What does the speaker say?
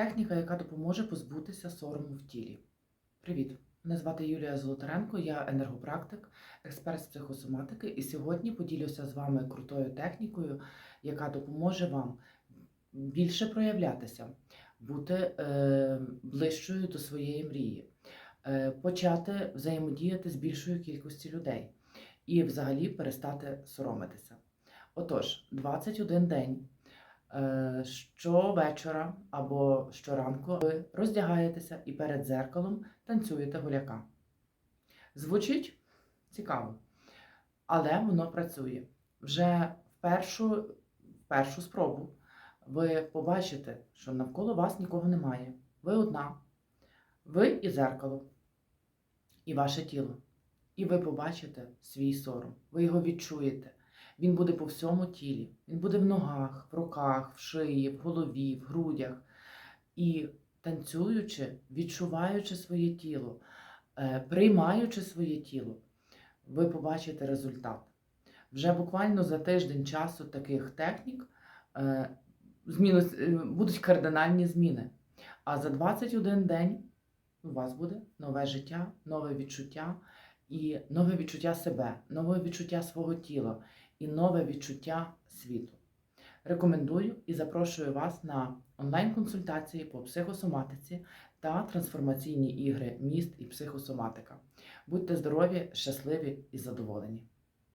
Техніка, яка допоможе позбутися сорому в тілі. Привіт! Мене звати Юлія Золотаренко, я енергопрактик, експерт з психосоматики, і сьогодні поділюся з вами крутою технікою, яка допоможе вам більше проявлятися, бути е, ближчою до своєї мрії, е, почати взаємодіяти з більшою кількістю людей і взагалі перестати соромитися. Отож, 21 день. Е, Щовечора або щоранку ви роздягаєтеся і перед дзеркалом танцюєте гуляка. Звучить цікаво, але воно працює. Вже в першу, в першу спробу ви побачите, що навколо вас нікого немає. Ви одна, ви і дзеркало, і ваше тіло. І ви побачите свій сором, ви його відчуєте. Він буде по всьому тілі. Він буде в ногах, в руках, в шиї, в голові, в грудях. І танцюючи, відчуваючи своє тіло, е, приймаючи своє тіло, ви побачите результат. Вже буквально за тиждень часу таких технік е, зміни, е, будуть кардинальні зміни. А за 21 день у вас буде нове життя, нове відчуття і нове відчуття себе, нове відчуття свого тіла і нове відчуття світу. Рекомендую і запрошую вас на онлайн-консультації по психосоматиці та трансформаційні ігри міст і психосоматика. Будьте здорові, щасливі і задоволені!